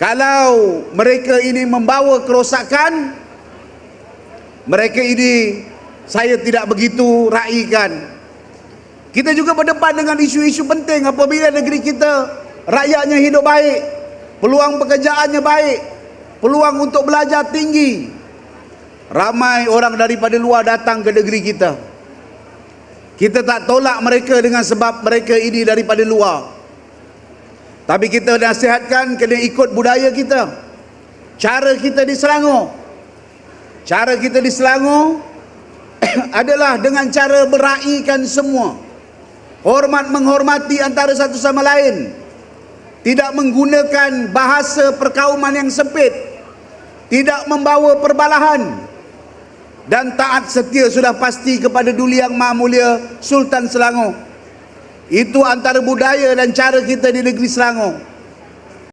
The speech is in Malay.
Kalau mereka ini membawa kerosakan, mereka ini saya tidak begitu raikan. Kita juga berdepan dengan isu-isu penting apabila negeri kita rakyatnya hidup baik, peluang pekerjaannya baik, peluang untuk belajar tinggi. Ramai orang daripada luar datang ke negeri kita. Kita tak tolak mereka dengan sebab mereka ini daripada luar. Tapi kita nasihatkan kena ikut budaya kita. Cara kita di Selangor. Cara kita di Selangor adalah dengan cara beraikan semua. Hormat menghormati antara satu sama lain. Tidak menggunakan bahasa perkauman yang sempit. Tidak membawa perbalahan. Dan taat setia sudah pasti kepada Duli Yang Maha Mulia Sultan Selangor. Itu antara budaya dan cara kita di negeri Selangor.